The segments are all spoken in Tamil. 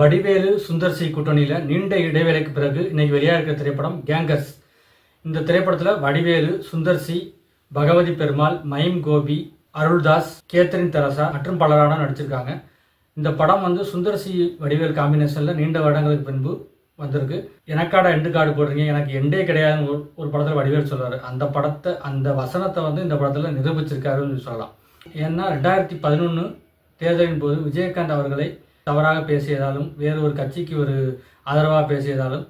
வடிவேலு சுந்தர் சி கூட்டணியில் நீண்ட இடைவேளைக்கு பிறகு இன்னைக்கு வெளியாக இருக்கிற திரைப்படம் கேங்கர்ஸ் இந்த திரைப்படத்தில் வடிவேலு சுந்தர் சி பகவதி பெருமாள் மயிம் கோபி அருள்தாஸ் கேத்ரின் தெரசா மற்றும் பலரான நடிச்சிருக்காங்க. இந்த படம் வந்து சுந்தர் சி வடிவேல் காம்பினேஷனில் நீண்ட வருடங்களுக்கு பின்பு வந்திருக்கு. எனக்காட எண்டு கார்டு போடுறீங்க? எனக்கு எண்டே கிடையாதுன்னு ஒரு ஒரு படத்தில் வடிவேல் சொல்கிறார் அந்த படத்தை அந்த வசனத்தை வந்து இந்த படத்தில் நிரூபிச்சிருக்காருன்னு சொல்லலாம். ஏன்னா ரெண்டாயிரத்தி பதினொன்று தேர்தலின் போது விஜயகாந்த் அவர்களை தவறாக பேசியதாலும் வேறு ஒரு கட்சிக்கு ஒரு ஆதரவாக பேசியதாலும்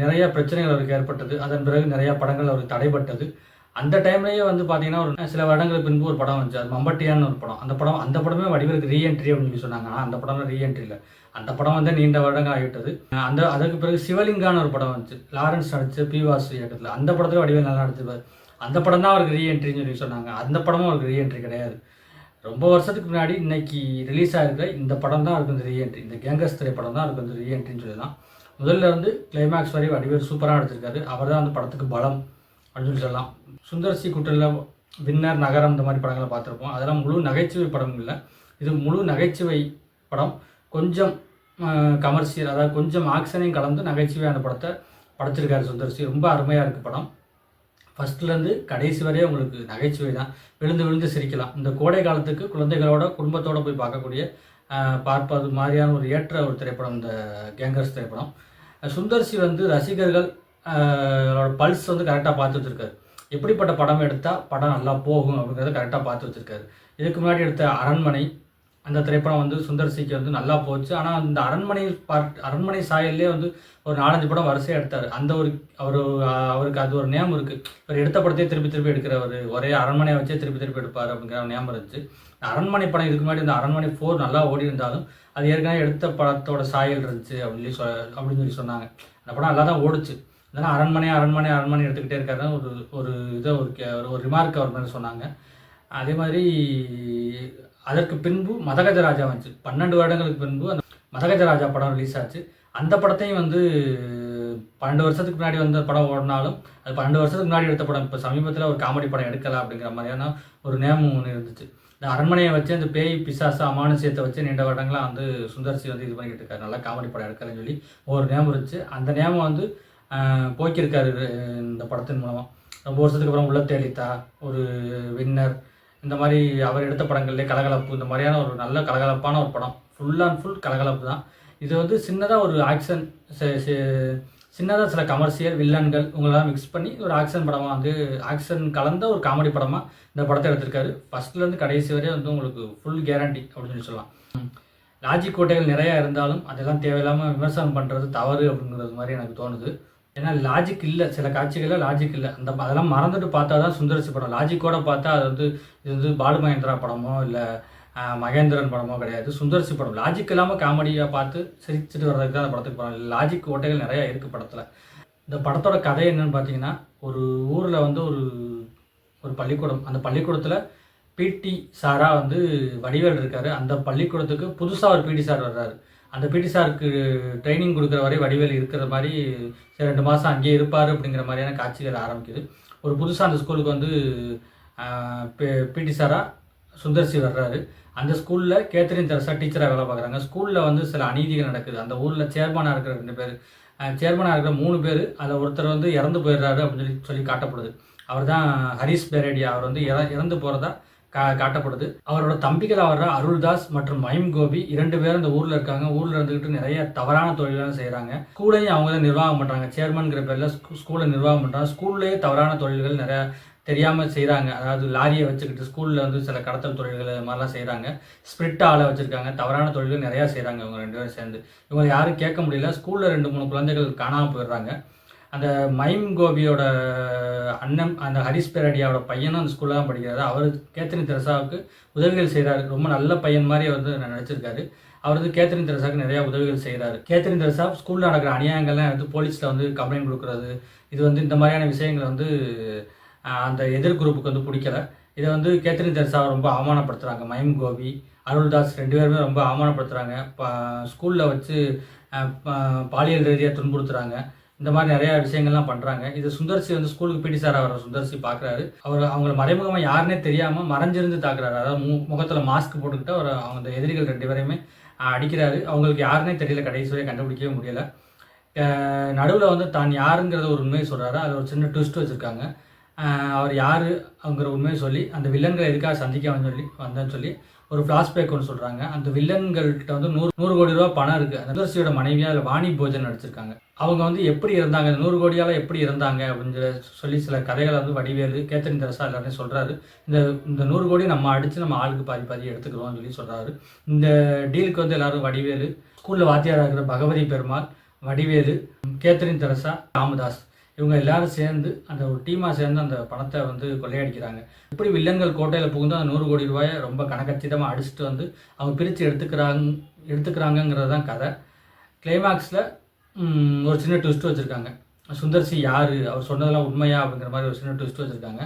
நிறைய பிரச்சனைகள் அவருக்கு ஏற்பட்டது. அதன் பிறகு நிறைய படங்கள் அவருக்கு தடைப்பட்டது அந்த டைம்லேயே வந்து பார்த்தீங்கன்னா ஒரு சில வருடங்களுக்கு பின்பு ஒரு படம் வந்துச்சு. அது மம்பட்டியான்னு ஒரு படம். அந்த படம் அந்த படமே வடிவருக்கு ரீஎன்ட்ரி அப்படின்னு சொல்லி சொன்னாங்க. ஆனால் அந்த படம் ரீஎன்ட்ரி இல்லை. அந்த படம் வந்து நீண்ட வருடங்கள் ஆகிட்டது அந்த அதுக்கு பிறகு சிவலிங்கான்னு ஒரு படம் வந்துச்சு. லாரன்ஸ் நடிச்சு பி வாசு இயக்கத்தில். அந்த படத்தில் வடிவேல் நல்லா நடிச்சிருப்பார். அந்த படம் தான் அவருக்கு ரீஎன்ட்ரின்னு சொல்லி சொன்னாங்க. அந்த படமும் அவருக்கு ரீஎன்ட்ரி கிடையாது. ரொம்ப வருஷத்துக்கு முன்னாடி இன்னைக்கு ரிலீஸ் ஆகிருக்கிற இந்த படம் தான் இருக்கும் இந்த ரீஎன்ட்ரி இந்த கேங்கஸ் திரைப்படம் தான் இருக்கும் இந்த ரீஎன்ட்ரின்னு சொல்லலாம் முதல்ல இருந்து கிளைமேக்ஸ் வரை வடிவேல் சூப்பராக நடிச்சிருக்காரு. அவர் தான் அந்த படத்துக்கு பலம் அப்படின்னு சொல்லி சொல்லலாம். சுந்தர் சி வின்னர் நகரம் இந்த மாதிரி படங்களை பார்த்துருப்போம். அதெல்லாம் முழு நகைச்சுவை படம் இல்லை. இது முழு நகைச்சுவை படம். கொஞ்சம் கமர்ஷியல் அதாவது கொஞ்சம் ஆக்ஷனையும் கலந்து நகைச்சுவையான படத்தை படைச்சிருக்காரு சுந்தர் சி. ரொம்ப அருமையாக இருக்குது படம். ஃபஸ்ட்லேருந்து கடைசி வரையே உங்களுக்கு நகைச்சுவை தான். விழுந்து விழுந்து சிரிக்கலாம். இந்த கோடை காலத்துக்கு குழந்தைகளோட குடும்பத்தோடு போய் பார்க்கக்கூடிய பார்ப்பது மாதிரியான ஒரு ஏற்ற ஒரு திரைப்படம் இந்த கேங்கர்ஸ் திரைப்படம். சுந்தர் சி வந்து ரசிகர்கள் பல்ஸ் வந்து கரெக்டாக பார்த்து வச்சுருக்காரு. எப்படிப்பட்ட படம் எடுத்தால் படம் நல்லா போகும் அப்படிங்கிறத கரெக்டாக பார்த்து வச்சுருக்காரு. இதுக்கு முன்னாடி எடுத்த அரண்மனை அந்த திரைப்படம் வந்து சுந்தர் சிக்கு வந்து நல்லா போச்சு. ஆனால் அந்த அரண்மனை பார்ட் அரண்மனை சாயல்லே வந்து ஒரு நாலஞ்சு படம் வரிசையாக எடுத்தார். அந்த ஒரு அவர் அவருக்கு அது ஒரு நேம் இருக்குது இவர் எடுத்த படத்தையே திருப்பி திருப்பி எடுக்கிறவர். ஒரே அரண்மனையை வச்சே திருப்பி திருப்பி எடுப்பார் அப்படிங்கிற நேம் இருந்துச்சு. அரண்மனை படம் இதுக்கு முன்னாடி இந்த அரண்மனை ஃபோர் நல்லா ஓடி இருந்தாலும் அது ஏற்கனவே எடுத்த படத்தோட சாயல் இருந்துச்சு அப்படின்னு சொ அப்படின்னு சொல்லி சொன்னாங்க. அந்த படம் நல்லா தான் ஓடுச்சு. அதனால் அரண்மனை அரண்மனை அரண்மனை எடுத்துக்கிட்டே இருக்காரு ஒரு ஒரு இதை ஒரு கே- ஒரு- ஒரு ரிமார்க் அவர் மாதிரி சொன்னாங்க. அதே மாதிரி அதற்கு பின்பு மதகஜராஜா வந்துச்சு. பன்னெண்டு வருடங்களுக்கு பின்பு அந்த மதகஜராஜா படம் ரிலீஸ் ஆச்சு. அந்த படத்தையும் வந்து பன்னெண்டு வருஷத்துக்கு முன்னாடி வந்த படம் ஓடினாலும் அது பன்னெண்டு வருஷத்துக்கு முன்னாடி எடுத்த படம். இப்போ சமீபத்தில் ஒரு காமெடி படம் எடுக்கலை அப்படிங்கிற மாதிரியான ஒரு நேமும் ஒன்று இருந்துச்சு. இந்த அரண்மனையை வச்சு அந்த பேய் பிசாசு அமானுஷியத்தை வச்சு நீண்ட வருடங்களாக வந்து சுந்தர்சி வந்து இது பண்ணிக்கிட்டு இருக்காரு. நல்லா காமெடி படம் எடுக்கலன்னு சொல்லி ஒரு நேம் இருந்துச்சு. அந்த நேமம் வந்து போக்கியிருக்காரு இந்த படத்தின் மூலமாக ரொம்ப வருஷத்துக்கு அப்புறம் உள்ள தேடித்தா ஒரு வின்னர் இந்த மாதிரி அவர் எடுத்த படங்கள்லேயே கலகலப்பு இந்த மாதிரியான ஒரு நல்ல கலகலப்பான ஒரு படம். ஃபுல் அண்ட் ஃபுல் கலகலப்பு தான். இது வந்து சின்னதாக ஒரு ஆக்ஷன் சின்னதாக சில கமர்ஷியல் வில்லன்கள் உங்களெல்லாம் மிக்ஸ் பண்ணி ஒரு ஆக்ஷன் படமாக வந்து ஆக்ஷன் கலந்த ஒரு காமெடி படமாக இந்த படத்தை எடுத்திருக்காரு. ஃபஸ்ட்லேருந்து கடைசி வரையும் வந்து உங்களுக்கு ஃபுல் கேரண்டி அப்படின்னு சொல்லி சொல்லலாம். லாஜிக் கோட்டைகள் நிறையா இருந்தாலும் அதெல்லாம் தேவையில்லாமல் விமர்சனம் பண்ணுறது தவறு அப்படிங்கிறது மாதிரி எனக்கு தோணுது. ஏன்னா லாஜிக் இல்லை. சில காட்சிகளில் லாஜிக் இல்லை. அந்த அதெல்லாம் மறந்துட்டு பார்த்தா தான் சுந்தரசி படம். லாஜிக்கோட பார்த்தா அது வந்து இது வந்து பாலு மகேந்திரா படமோ இல்லை மகேந்திரன் படமோ கிடையாது. சுந்தரசி படம். லாஜிக் இல்லாமல் காமெடியாக பார்த்து சிரிச்சுட்டு வர்றதுக்கு தான் அந்த படத்துக்கு படம் லாஜிக் ஓட்டைகள் நிறையா இருக்குது படத்தில். இந்த படத்தோட கதை என்னன்னு பார்த்தீங்கன்னா ஒரு ஊரில் வந்து ஒரு ஒரு பள்ளிக்கூடம். அந்த பள்ளிக்கூடத்தில் பிடி சாராக வந்து வடிவேல் இருக்காரு. அந்த பள்ளிக்கூடத்துக்கு புதுசாக ஒரு பிடி சார் வர்றாரு. அந்த பிடி சாருக்கு ட்ரைனிங் கொடுக்குற வரை வடிவேல் இருக்கிற மாதிரி சரி ரெண்டு மாதம் அங்கேயே இருப்பார் அப்படிங்கிற மாதிரியான காட்சிகள் ஆரம்பிக்குது. ஒரு புதுசாக அந்த ஸ்கூலுக்கு வந்து பிடி சாராக சுந்தர்சி வர்றாரு. அந்த ஸ்கூலில் கேத்ரின் தெரசா டீச்சராக வேலை பார்க்குறாங்க. ஸ்கூலில் வந்து சில அநீதிகள் நடக்குது. அந்த ஊரில் சேர்மனாக இருக்கிற ரெண்டு பேர் சேர்மனாக இருக்கிற மூணு பேர் அதில் ஒருத்தர் வந்து இறந்து போயிடுறாரு அப்படின்னு சொல்லி சொல்லி காட்டப்படுது. அவர் தான் ஹரிஷ் பேரடியா. அவர் வந்து இற இறந்து போகிறதா காட்டப்படுது. அவரோட தம்பிகள் வர்ற அருள்தாஸ் மற்றும் மயம் கோபி இரண்டு பேரும் இந்த ஊரில் இருக்காங்க. ஊரில் இருந்துக்கிட்டு நிறைய தவறான தொழிலாம் செய்கிறாங்க ஸ்கூலையும் அவங்க தான் நிர்வாகம் பண்ணுறாங்க சேர்மன்கிற பேரில் ஸ்கூலை நிர்வாகம் பண்ணுறாங்க ஸ்கூல்லேயே தவறான தொழில்கள் நிறைய தெரியாமல் செய்கிறாங்க அதாவது லாரியை வச்சுக்கிட்டு ஸ்கூலில் வந்து சில கடத்தல் தொழில்கள் இது மாதிரிலாம் செய்கிறாங்க ஸ்பிரிட் ஆளை வச்சுருக்காங்க. தவறான தொழில்கள் நிறையா செய்கிறாங்க இவங்க ரெண்டு பேரும் சேர்ந்து. இவங்க யாரும் கேட்க முடியல. ஸ்கூலில் ரெண்டு மூணு குழந்தைகள் காணாமல் போயிடுறாங்க. அந்த மைம் கோபியோட அண்ணன் அந்த ஹரிஷ் பேரடியாவோட பையனும் அந்த ஸ்கூலில் தான் படிக்கிறாரு. அவர் கேத்தரின் தெரசாவுக்கு உதவிகள் செய்கிறாரு ரொம்ப நல்ல பையன் மாதிரி வந்து நினச்சிருக்காரு அவர் வந்து கேத்ரின் தெரசாவுக்கு நிறையா உதவிகள் செய்கிறாரு கேத்தரின் தெரசா ஸ்கூலில் நடக்கிற அநியாயங்கள்லாம் எடுத்து போலீஸில் வந்து கம்ப்ளைண்ட் கொடுக்குறது. இது வந்து இந்த மாதிரியான விஷயங்கள் வந்து அந்த எதிர் குரூப்புக்கு வந்து பிடிக்கல. இதை வந்து கேத்ரின் தெரசாவை ரொம்ப அவமானப்படுத்துகிறாங்க மைம் கோபி அருள்தாஸ் ரெண்டு பேருமே ரொம்ப அவமானப்படுத்துகிறாங்க ஸ்கூலில் வச்சு பா- பாலியல் ரீதியாக துன்புறுத்துகிறாங்க இந்த மாதிரி நிறைய விஷயங்கள்லாம் பண்றாங்க. இது சுந்தர்சி வந்து ஸ்கூலுக்கு பிடி சார் அவர் சுந்தர்சி பாக்குறாரு. அவர் அவங்கள மறைமுகமா யாருன்னே தெரியாம மறைஞ்சிருந்து தாக்குறாரு. அதாவது மு முகத்துல மாஸ்க் போட்டுக்கிட்டு அவர் அவங்க அந்த எதிரிகள் ரெண்டு பேரையுமே அடிக்கிறாரு. அவங்களுக்கு யாருன்னே தெரியல. கடைசி வரை கண்டுபிடிக்கவே முடியல. நடுவில் வந்து தான் யாருங்கிறத ஒரு உண்மையை சொல்கிறாரு அதில் ஒரு சின்ன ட்விஸ்ட் வச்சுருக்காங்க. அவர் யார் அவங்கிற உண்மையை சொல்லி அந்த வில்லன்களை எதுக்காக சந்திக்க வந்து சொல்லி வந்தேன்னு சொல்லி ஒரு ஃப்ளாஷ்பேக் ஒன்று சொல்கிறாங்க அந்த வில்லன்கள்கிட்ட வந்து நூறு நூறு கோடி ரூபா பணம் இருக்குது அந்த துளசியோட மனைவியாக அதில் வாணி போஜன் நடிச்சிருக்காங்க. அவங்க வந்து எப்படி இருந்தாங்க இந்த நூறு கோடியால் எப்படி இருந்தாங்க அப்படின்னு சொல்லி சில கதைகளை வந்து வடிவேலு கேத்தரின் தெரசா எல்லாருமே சொல்கிறாரு இந்த இந்த நூறு கோடி நம்ம அடித்து நம்ம ஆளுக்கு பாதி பாதி எடுத்துக்கிறோம்னு சொல்லி சொல்கிறாரு இந்த டீலுக்கு வந்து எல்லாரும் வடிவேலு ஸ்கூலில் வாத்தியாராக இருக்கிற பகவதி பெருமாள் வடிவேலு கேத்தரின் தெரசா ராமதாஸ். இவங்க எல்லாரும் சேர்ந்து அந்த ஒரு டீமாக சேர்ந்து அந்த பணத்தை வந்து கொள்ளையடிக்கிறாங்க. இப்படி வில்லன்கள் கோட்டையில் புகுந்து அந்த நூறு கோடி ரூபாயை ரொம்ப கணக்கச்சிதமாக அடிச்சுட்டு வந்து அவங்க பிரித்து எடுத்துக்கிறாங்க எடுத்துக்கிறாங்கங்கிறது தான் கதை கிளைமாக்ஸில் ஒரு சின்ன ட்விஸ்ட் வச்சுருக்காங்க. சுந்தர் சி யார்? அவர் சொன்னதெல்லாம் உண்மையா? அப்படிங்கிற மாதிரி ஒரு சின்ன ட்விஸ்ட் வச்சுருக்காங்க.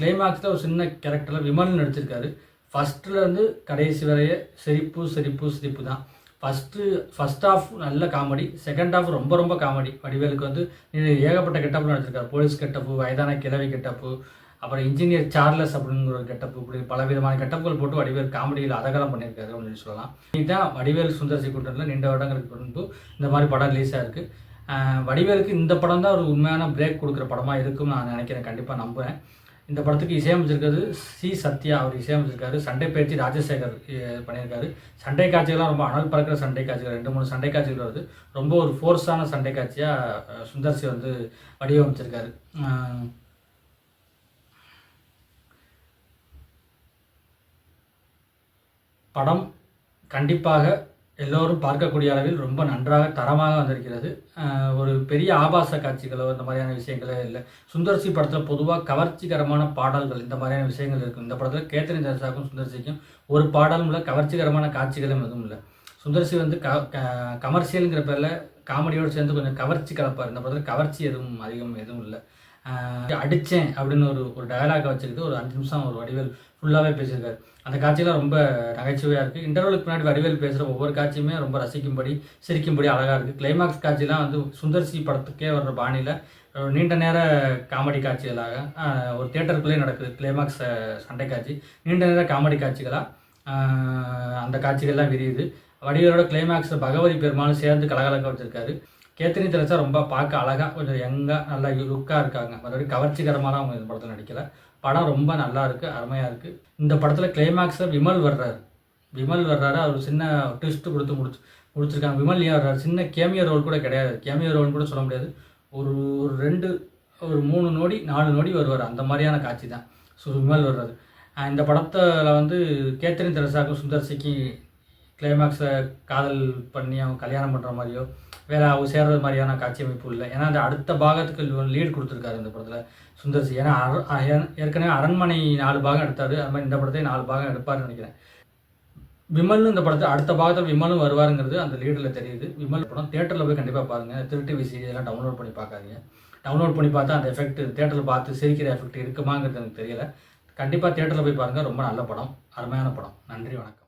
கிளைமாக்ஸில் ஒரு சின்ன கேரக்டரில் விமல் நடிச்சிருக்காரு. ஃபஸ்ட்டுலேருந்து கடைசி வரைய சிரிப்பு சிரிப்பு சிரிப்பு தான் ஃபஸ்ட்டு ஃபஸ்ட் ஆஃப் நல்ல காமெடி செகண்ட் ஆஃப் ரொம்ப ரொம்ப காமெடி வடிவேலுக்கு வந்து ஏகப்பட்ட கெட்டப்பு நடிச்சிருக்காரு போலீஸ் கெட்டப்பு வயதான கிழவி கெட்டப்பு அப்புறம் இன்ஜினியர் சார்லஸ் அப்படிங்கிற ஒரு கெட்டப்பு இப்படி பல விதமான கெட்டப்புகள் போட்டு வடிவேல் காமெடியில் அதகலம் பண்ணியிருக்காரு அப்படின்னு சொல்லலாம். இதுதான் வடிவேல் சுந்தரசி கூட்டத்தில் நீண்ட வருடங்களுக்கு முன்பு இந்த மாதிரி படம் ரிலீஸ் ஆயிருக்கு. வடிவேலுக்கு இந்த படம் தான் ஒரு உண்மையான பிரேக் கொடுக்குற படமாக இருக்கும்னு நான் நினைக்கிறேன். கண்டிப்பாக நம்புகிறேன் இந்த படத்துக்கு இசையமைச்சிருக்கிறது சி. சத்யா. அவர் இசையமைச்சிருக்காரு. சண்டை பயிற்சி ராஜசேகர் பண்ணியிருக்காரு. சண்டை காட்சிகள்லாம் ரொம்ப அனல் பறக்கிற சண்டை காட்சிகள் ரெண்டு மூணு சண்டை காட்சிகள் வருது. ரொம்ப ஒரு ஃபோர்ஸான சண்டை காட்சியாக சுந்தர்சி வந்து வடிவமைச்சிருக்காரு. படம் கண்டிப்பாக எல்லோரும் பார்க்கக்கூடிய அளவில் ரொம்ப நன்றாக தரமாக வந்திருக்கிறது. ஒரு பெரிய ஆபாச காட்சிகளோ இந்த மாதிரியான விஷயங்களோ இல்லை. சுந்தர்சி படத்தில் பொதுவாக கவர்ச்சிகரமான பாடல்கள் இந்த மாதிரியான விஷயங்கள் இருக்கும். இந்த படத்தில் கேத்தரின் தர்சாக்கும் சுந்தர்சிக்கும் ஒரு பாடலும் இல்லை கவர்ச்சிகரமான காட்சிகளும் எதுவும் இல்லை. சுந்தர்சி வந்து க க- கமர்ஷியலுங்கிற பேரில் காமெடியோடு சேர்ந்து கொஞ்சம் கவர்ச்சி கலப்பார். இந்த படத்தில் கவர்ச்சி எதுவும் அதிகம் எதுவும் இல்லை. அடித்தேன் அப்படின்னு ஒரு ஒரு டயலாக வச்சுக்கிட்டு ஒரு அஞ்சு நிமிஷம் ஒரு வடிவேல் ஃபுல்லாகவே பேசியிருக்காரு. அந்த காட்சியெல்லாம் ரொம்ப நகைச்சுவையாக இருக்குது இன்டர்வலுக்கு முன்னாடி வடிவேல் பேசுகிற ஒவ்வொரு காட்சியுமே ரொம்ப ரசிக்கும்படி சிரிக்கும்படி அழகாக இருக்குது கிளைமாக்ஸ் காட்சிலாம் வந்து சுந்தர்சி படத்துக்கே வர்ற பாணியில் நீண்ட நேர காமெடி காட்சிகளாக ஒரு தேட்டருக்குள்ளே நடக்குது. கிளைமாக்ஸ் சண்டை காட்சி. நீண்ட நேர காமெடி காட்சிகளாக அந்த காட்சிகள்லாம் விரியுது. வடிவேலோட கிளைமாக்ஸ் பகவதி பெருமாளும் சேர்ந்து கலகலக்க வச்சுருக்காரு. கேத்தினி தெரசா ரொம்ப பார்க்க அழகாக கொஞ்சம் யங்காக நல்லா லுக்காக இருக்காங்க. மறுபடியும் கவர்ச்சிகரமாக அவங்க இந்த படத்தில் நடிக்கலை. படம் ரொம்ப நல்லா இருக்குது அருமையாக இருக்குது இந்த படத்தில் கிளைமேக்ஸில் விமல் வர்றாரு. விமல் வர்றாரு அவர் சின்ன ட்விஸ்ட்டு கொடுத்து முடிச்சு முடிச்சிருக்காங்க. விமல் ஏன் வர்றாரு? சின்ன கேமியோ ரோல் கூட கிடையாது. கேமியோ ரோல்னு கூட சொல்ல முடியாது. ஒரு ஒரு ரெண்டு ஒரு மூணு நொடி நாலு நொடி வருவார். அந்த மாதிரியான காட்சி தான். ஸோ விமல் வர்றாரு. இந்த படத்தில் வந்து கேத்தரின் தெரசாக்கும் சுந்தர்சிக்கும் கிளைமேக்ஸை காதல் பண்ணி அவங்க கல்யாணம் பண்ணுற மாதிரியோ வேற அவங்க சேர்ற மாதிரியான காட்சி அமைப்பு இல்லை. ஏன்னா அந்த அடுத்த பாகத்துக்கு லீடு கொடுத்துருக்காரு இந்த படத்தில் சுந்தர்சி ஏன்னா அர- ஏற்கனவே அரண்மனை நாலு பாகம் எடுத்தார். அது மாதிரி இந்த படத்தையும் நாலு பாகம் எடுப்பார்னு நினைக்கிறேன். விமலும் இந்த படத்தை அடுத்த பாகத்தில் விமலும் வருவாருங்கிறது அந்த லீடில் தெரியுது. விமல் படம் தேட்டரில் போய் கண்டிப்பாக பாருங்கள் திருட்டு விசி இதெல்லாம் டவுன்லோட் பண்ணி பார்க்காதீங்க. டவுன்லோட் பண்ணி பார்த்தா அந்த எஃபெக்ட் தேட்டரில் பார்த்து சிரிக்கிற எஃபெக்ட் இருக்குமாங்கிறது எனக்கு தெரியல. கண்டிப்பாக தேட்டரில் போய் பாருங்கள் ரொம்ப நல்ல படம். அருமையான படம். நன்றி வணக்கம்.